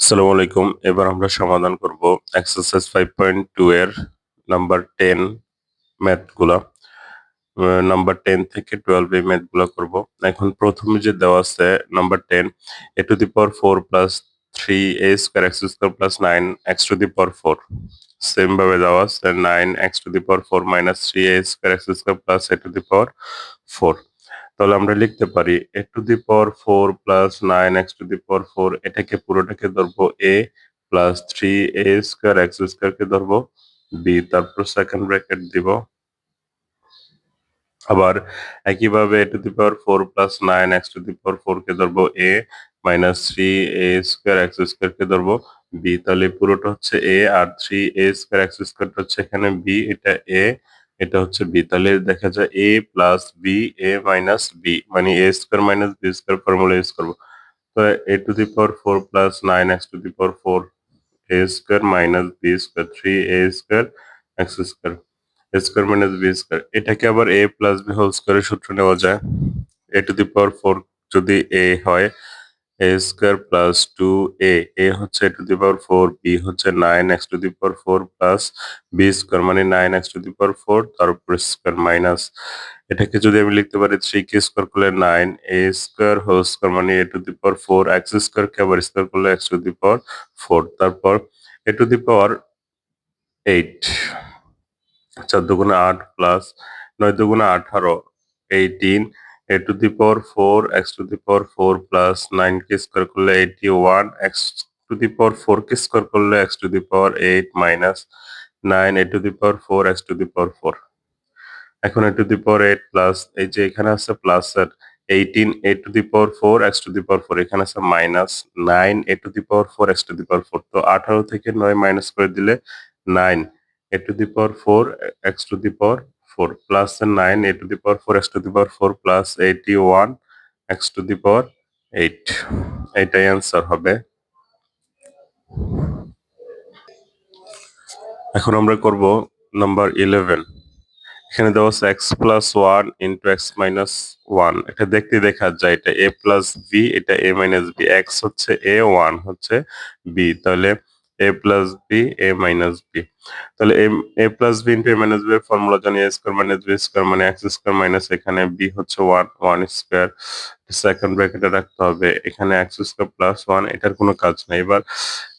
আসসালামু আলাইকুম। এবার আমরা সমাধান করব এক্সারসাইজ ফাইভ পয়েন্ট টু এর নাম্বার টেন ম্যাথগুলা নাম্বার টেন থেকে টুয়েলভ এই ম্যাথগুলো করব। এখন প্রথমে যে দেওয়া আছে number ten a to the power four plus three a square x square plus nine x to the power four same ভাবে দেওয়া আছে nine x to the power four minus three x square plus a to the power four তাহলে আমরা লিখতে পারি a to the power four plus nine x to the power four এটাকে পুরোটাকে ধরবো a plus three a square x স্কোয়ারকে ধরবো B তারপর সেকেন্ড ব্র্যাকেট দিব। আবার একইভাবে a to the power four plus nine x to the power four কে ধরবো a minus three a square x square কে ধরবো বি তাহলে পুরোটা হচ্ছে এ আর থ্রি এ স্কোয়ার এক্স স্কোয়ারটা হচ্ছে এখানে বি এটা এ এটা হচ্ছে বি তাহলে দেখা যায় a plus b a minus b মানে a square minus b square formula use করব। তো a to the power four plus nine x to the power four a square minus b square three a square x square a square minus b square এটাকে আবার এ plus B whole স্কোয়ারের সূত্র নেওয়া যায়। এ to the power four যদি a হয় a square plus two a a হচ্ছে to the power four b হচ্ছে nine x to the power four plus b square মানে nine x to the power four তার উপর square minus এটাকে যদি আমি লিখতে পারি থ্রি কে স্কোয়ার করলে nine a square whole square মানে a to the power four x square কে আবার স্কোয়ার করলে x to the power four তারপর এ টু দি পাওয়ার এইট চার দুগুণে আট প্লাস নয় দুগুণে আঠারো eighteen a to the power 4 x to the power 4 plus 9 কে স্কয়ার করলে 81 x to the power 4 কে স্কয়ার করলে x to the power 8 minus 9 a to the power 4 x to the power 4 এখন a to the power 8 plus এই যে এখানে আছে plus এর 18 a to the power 4 x to the power 4 এখানে আছে minus 9 a to the power 4 x to the power 4 তো 18 থেকে 9 মাইনাস করে দিলে 9 a to the power 4 x to the power 4 plus 9 a to the power 4 x to the power 4 plus 81 x to the power 8 এটাই answer হবে। এখন আমরা করব number 11 এখানে দেওয়া আছে x plus one into x minus one এটা দেখতে দেখা যায়, এটা a প্লাস বি এটা a মাইনাস বি এক্স হচ্ছে a ওয়ান হচ্ছে বি তাহলে a plus b a minus b তাহলে a plus b into a minus b formula জানি a square minus b square মানে এক্স স্কোয়ার মাইনাস এখানে B হচ্ছে one one square second ব্র্যাকেটে রাখতে হবে, এখানে এক্স স্কোয়ার প্লাস ওয়ান এটার কোনো কাজ নেই। এবার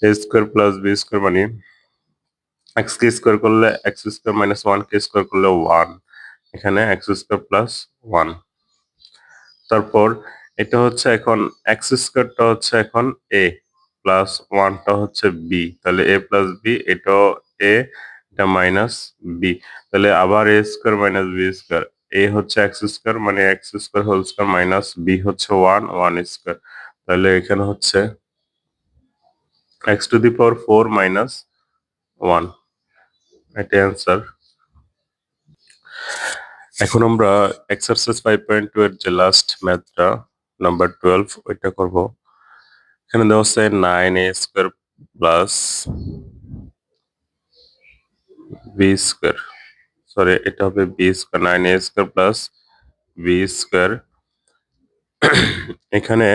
a square plus b square মানে এক্স কে স্কোয়ার করলে এক্স স্কোয়ার মাইনাস ওয়ান কে স্কোয়ার করলে ওয়ান এখানে এক্স স্কোয়ার প্লাস ওয়ান তারপর এটা হচ্ছে এখন এক্স স্কোয়ারটা হচ্ছে এখন এ প্লাস ওয়ানটা হচ্ছে বি তাহলে এ প্লাস বি এটাও এ এটা মাইনাস বি তাহলে আবার A square minus B square A হচ্ছে এক্স স্কোয়ার মানে X square whole square minus B হচ্ছে ওয়ান ওয়ান স্কোয়ার তাহলে এখানে হচ্ছে X to the power four minus one এটা অ্যান্সার এখন আমরা এক্সারসাইজ ফাইভ পয়েন্ট টু এর যে লাস্ট ম্যাথটা নাম্বার টুয়েলভ ওইটা করব। এখানে দেওয়া আছে nine A square plus B square sorry এটা হবে B square nine A square plus B square এখানে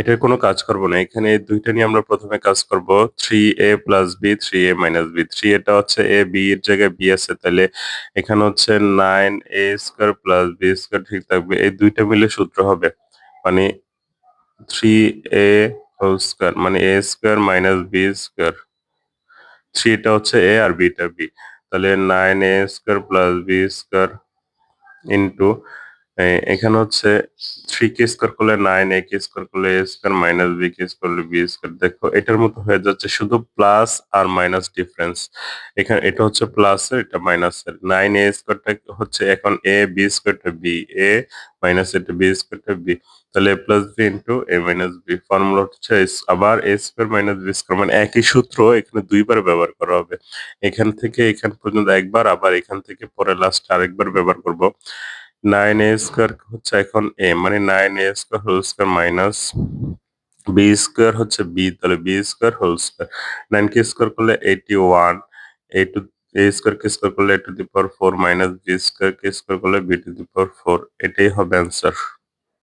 এটার কোনো কাজ করব না। এখানে দুইটা নিয়ে আমরা প্রথমে কাজ করব। Three A plus B three A minus B three এটা হচ্ছে এ বি এর জায়গায় বি আছে, তাহলে এখানে হচ্ছে nine A square plus B square ঠিক থাকবে। এই দুইটা মিলে সূত্র হবে। মানে থ্রি এ হোল স্কোয়ার মানে A square minus B square. থ্রিটা হচ্ছে এ আর বিটা বি। তাহলে nine A square plus B square into এখানে হচ্ছে থ্রি কে স্কোয়ার করলে নাইন, এ কে স্কোয়ার করলে এ স্কোয়ার মাইনাস বি কে স্কোয়ার করলে বি স্কোয়ার। দেখো, এটার মতো হয়ে যাচ্ছে শুধু প্লাস আর মাইনাস ডিফারেন্স। এখানে এটা হচ্ছে প্লাস এর এটা মাইনাস এর নাইন এ স্কোয়ারটা হচ্ছে এখন এ, বি স্কোয়ারটা বি, এ মাইনাস এটা বি স্কোয়ারটা বি। তাহলে A plus B into A minus B formula হচ্ছে আবার A square minus B square মানে একই সূত্র, এখানে দুইবার ব্যবহার করা হবে। এখান থেকে এখান পর্যন্ত একবার, আবার এখান থেকে পরে লাস্ট আরেকবার ব্যবহার করব। নাইন এ স্কোয়ার হচ্ছে এখন এ মানে nine A square whole square minus B square হচ্ছে বি তাহলে B square whole square nine কে স্কোয়ার করলে eighty one A to A square K square করলে A to the power four minus B square K square করলে B to the power four এটাই হবে answer